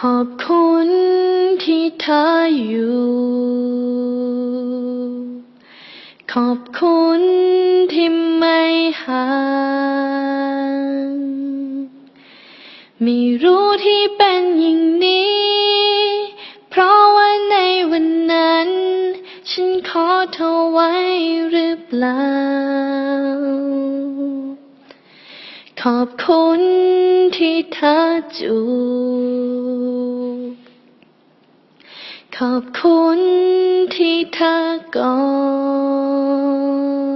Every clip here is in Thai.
ขอบคุณที่เธออยู่ ขอบคุณที่ไม่ห่างไม่รู้ที่เป็นอย่างนี้ เพราะว่าในวันนั้น ฉันขอเธอไว้หรือเปล่า ขอบคุณที่เธอจู ขอบคุณที่เธอกอ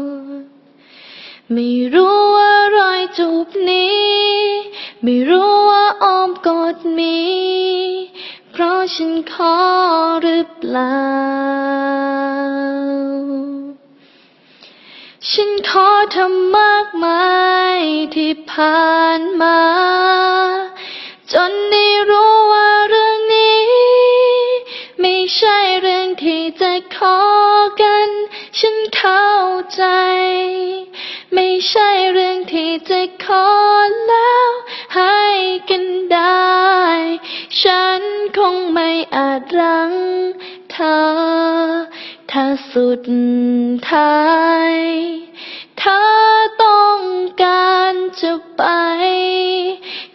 ดไม่รู้ว่ารอยจูบนี้ ไม่รู้ว่าอ้อมกอดมี เพราะฉันขอหรือเปล่า ฉันขอทำมากมายที่ผ่านมา จนได้รู้ ที่จะขอกัน ฉันเข้าใจ ไม่ใช่เรื่องที่จะขอแล้ว ให้กันได้ ฉันคงไม่อาจรังเธอ ถ้าสุดท้ายเธอต้องการจะไป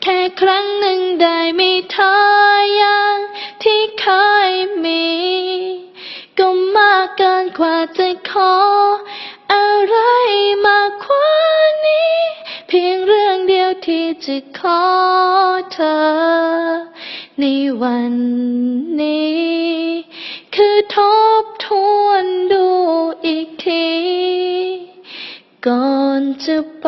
แค่ครั้งหนึ่งได้ไหม่เธอ กินกว่าจะขอ อะไรมากกว่านี้ เพียงเรื่องเดียวที่จะขอเธอ ในวันนี้ คือทบทวนดูอีกที ก่อนจะไป